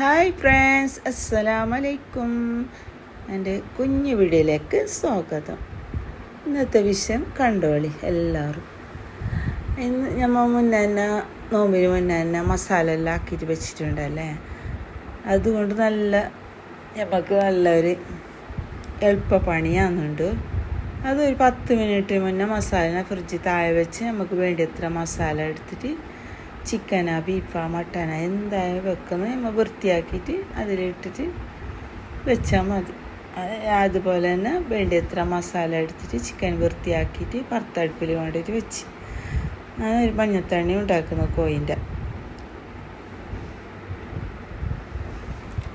Hi friends അസ്സലാമലൈക്കും. എന്റെ കുഞ്ഞു വീഡിയോയിലേക്ക് സ്വാഗതം. ഇന്നത്തെ വിഷയം കണ്ടോളി എല്ലാവരും. ഇന്ന് നമ്മൾ മുന്നേ തന്നെ നോമ്പിന് മുന്നേ തന്നെ മസാല എല്ലാം ആക്കിയിട്ട് വെച്ചിട്ടുണ്ടല്ലേ അതുകൊണ്ട് നല്ല നമുക്ക് നല്ലൊരു എളുപ്പ പണിയാകുന്നുണ്ട് അതൊരു പത്ത് മിനിറ്റ് മുന്നേ മസാല ഫ്രിഡ്ജിൽ താഴെ വെച്ച് നമുക്ക് വേണ്ടിയത്ര മസാല എടുത്തിട്ട് ചിക്കനാ ബീഫാ മട്ടനാ എന്തായാലും വെക്കുന്നത് നമ്മൾ വൃത്തിയാക്കിയിട്ട് അതിലിട്ടിട്ട് വെച്ചാൽ മതി. അതുപോലെ തന്നെ വേണ്ടിയത്ര മസാല എടുത്തിട്ട് ചിക്കൻ വൃത്തിയാക്കിയിട്ട് പുറത്തടുപ്പിൽ കൊണ്ടിട്ട് വെച്ച്. ഞാൻ ഒരു മഞ്ഞത്തണ്ണി ഉണ്ടാക്കുന്നു കോയിന്റെ.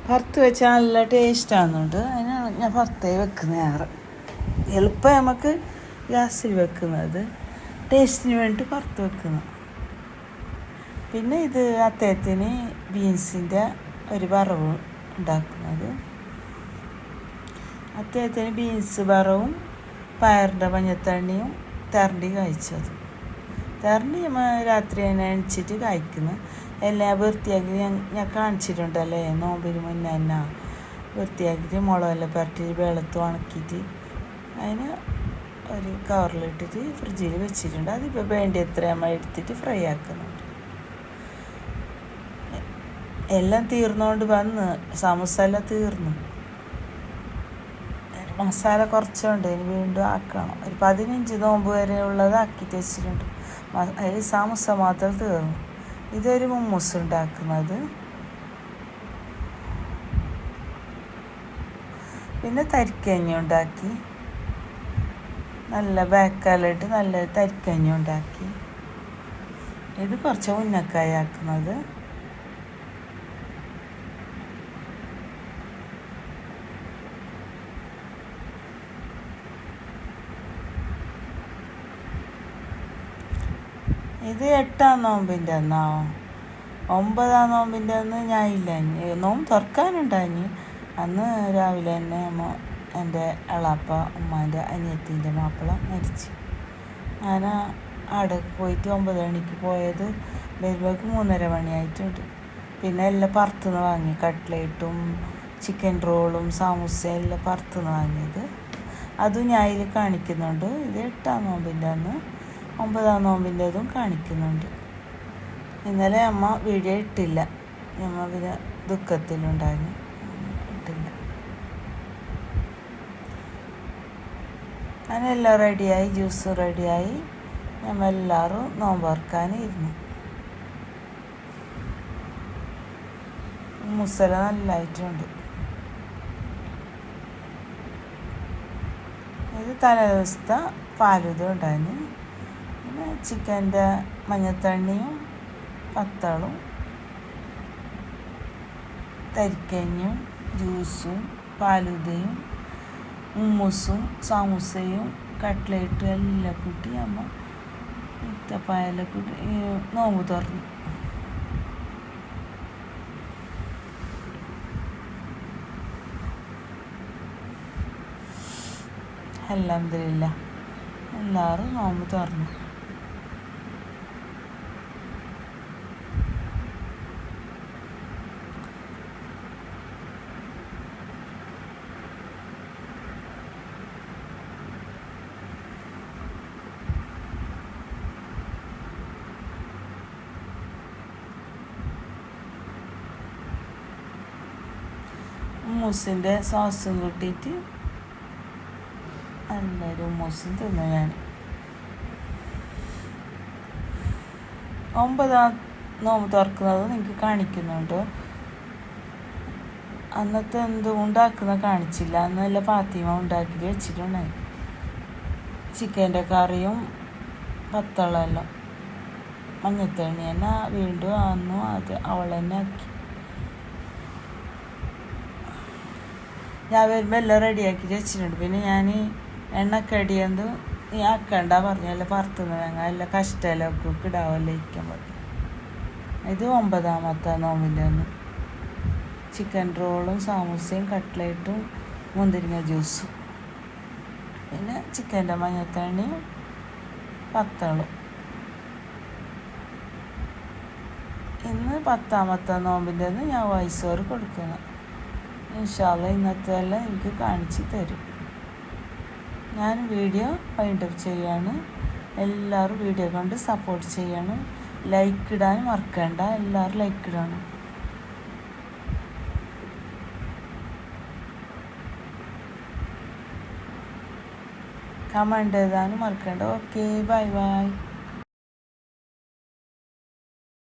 പുറത്ത് വെച്ചാൽ നല്ല ടേസ്റ്റാകുന്നുണ്ട് അതിനാണ് ഞാൻ പുറത്തേ വെക്കുന്നത് ആറ്. എളുപ്പം നമുക്ക് ഗ്യാസിൽ വെക്കുന്നത്. ടേസ്റ്റിന് വേണ്ടിയിട്ട് പുറത്ത് വെക്കുന്നത് പിന്നെ ഇത് അദ്ദേഹത്തിന് ബീൻസിന്റെ ഒരു വറവ് ഉണ്ടാക്കുന്നത്. അദ്ദേഹത്തിന് ബീൻസ് വറവും പയറിന്റെ മഞ്ഞത്തണ്ണിയും തെരണ്ടി കഴിച്ചത്. തെരണ്ടി രാത്രി തന്നെ അണിച്ചിട്ട് കഴിക്കുന്നു. എല്ലാം വൃത്തിയാക്കി ഞാൻ കാണിച്ചിട്ടുണ്ടല്ലേ? നോമ്പിന് മുന്നേ തന്നെ വൃത്തിയാക്കിയിട്ട് മുളകെല്ലാം പുരട്ടി വെള്ളത്ത് ഉണക്കിയിട്ട് അതിന് ഒരു കവറിലിട്ടിട്ട് ഫ്രിഡ്ജിൽ വെച്ചിട്ടുണ്ട്. അതിപ്പോൾ വേണ്ടി എത്ര നമ്മൾ എടുത്തിട്ട് ഫ്രൈ ആക്കുന്നുണ്ട്. എല്ലാം തീർന്നുകൊണ്ട് വന്ന് സമൂസ എല്ലാം തീർന്നു. മസാല കുറച്ചുണ്ട് ഇനി വീണ്ടും ആക്കണം. ഒരു പതിനഞ്ച് നോമ്പ് വരെ ഉള്ളത് ആക്കിയിട്ട് വെച്ചിട്ടുണ്ട് അതിൽ സമൂസ മാത്രം തീർന്നു. ഇതൊരു മുമ്മൂസ് ഉണ്ടാക്കുന്നത്. പിന്നെ തരിക്കഞ്ഞി ഉണ്ടാക്കി. നല്ല ബേക്കാലിട്ട് നല്ല തരിക്കഞ്ഞി ഉണ്ടാക്കി. ഇത് കുറച്ച് മുന്നക്കായി ആക്കുന്നത് ഇത് എട്ടാം നോമ്പിന്റെ അന്നാ. ഒമ്പതാം നോമ്പിന്റെ അന്ന് ഞാൻ ഇല്ല. നോമ്പ് തുറക്കാനുണ്ടായി അന്ന് രാവിലെ തന്നെ അമ്മ എന്റെ അളാപ്പ ഉമ്മാന്റെ അനിയത്തിന്റെ മാപ്പിള മരിച്ചു. ഞാൻ അവിടെ പോയിട്ട് ഒമ്പത് മണിക്ക് പോയത്. വരുമ്പോഴേക്ക് മൂന്നര മണിയായിട്ടുണ്ട് പിന്നെ എല്ലാം പുറത്തുനിന്ന് വാങ്ങി. കട്ട്ലേറ്റും ചിക്കൻ റോളും സമൂസയും എല്ലാം പുറത്തുനിന്ന് വാങ്ങിയത്. അതും ഞാൻ ഇതിൽ കാണിക്കുന്നുണ്ട്. ഇത് എട്ടാം നോമ്പിന്റെ അന്ന്. ഒമ്പതാം നോമ്പിന്റെതും കാണിക്കുന്നുണ്ട്. ഇന്നലെ അമ്മ വീഡിയോ ഇട്ടില്ല. അമ്മ പിന്നെ ദുഃഖത്തിലുണ്ടായിരുന്നു. ഇട്ടില്ല. അങ്ങനെ എല്ലാം റെഡിയായി ജ്യൂസ് റെഡിയായി. ഞമ്മ എല്ലാവരും നോമ്പറക്കാനിരുന്നു മുസല നല്ലതായിട്ടുണ്ട് ഇത് തലേ ദിവസത്തെ പാലുതും ചിക്കന്റെ മഞ്ഞത്തണ്ണിയും പത്തളും തരിക്കഞ്ഞും ജ്യൂസും പാലുതയും ഉമ്മൂസും സമൂസയും കട്ട്ലേറ്റും എല്ലാം കൂട്ടി അമ്മ ഇത്തപ്പായെല്ലാം കൂട്ടി നോമ്പ് തുറന്നു. അലഹമില്ല എല്ലാവരും നോമ്പ് തുറന്നു. മൂസിന്റെ സോസും കൂട്ടിയിട്ട് നല്ലൊരു മൂസും തിന്നു ഞാൻ. ഒമ്പതാം നോമ്പ് തുറക്കുന്നത് നിങ്ങൾക്ക് കാണിക്കുന്നുണ്ട്. അന്നത്തെ എന്ത് ഉണ്ടാക്കുന്ന കാണിച്ചില്ല. അന്നല്ല ഫാത്തിമ ഉണ്ടാക്കി വെച്ചിട്ടുണ്ടായി ചിക്കന്റെ കറിയും പത്തളെല്ലാം മഞ്ഞത്തണ്ണി തന്നെ വീണ്ടും അന്നും അത് അവൾ തന്നെ ആക്കി. ഞാൻ വരുമ്പോൾ എല്ലാം റെഡിയാക്കി വെച്ചിട്ടുണ്ട്. പിന്നെ ഞാൻ എണ്ണക്കടിയെന്ത് നീ ആക്കണ്ട പറഞ്ഞു. എല്ലാം പുറത്തുനിന്ന് വാങ്ങാം എല്ലാം കഷ്ടമല്ലോ ഒക്കെ കിടാവല്ലോ ഇരിക്കാൻ പറ്റും ഇത് ഒമ്പതാമത്തെ നോമ്പിന്റെ ചിക്കൻ റോളും സാമൂസയും കട്ട്ലേറ്റും മുന്തിരിങ്ങ ജ്യൂസും പിന്നെ ചിക്കന്റെ മഞ്ഞത്തണ്ണിയും പത്തളും. ഇന്ന് പത്താമത്തെ നോമ്പിന്റെ ഞാൻ വോയിസ് കൊടുക്കുന്നത് ഇൻഷാല്ല ഇന്നത്തെ എല്ലാം എനിക്ക് കാണിച്ചു തരും. ഞാൻ വീഡിയോ വൈൻഡപ്പ് ചെയ്യാണ്. എല്ലാവരും വീഡിയോ കണ്ട് സപ്പോർട്ട് ചെയ്യണം. ലൈക്ക് ഇടാൻ മറക്കണ്ട. എല്ലാവരും ലൈക്ക് ഇടണം. കമന്റ് എഴുതാനും മറക്കണ്ട. Okay bye bye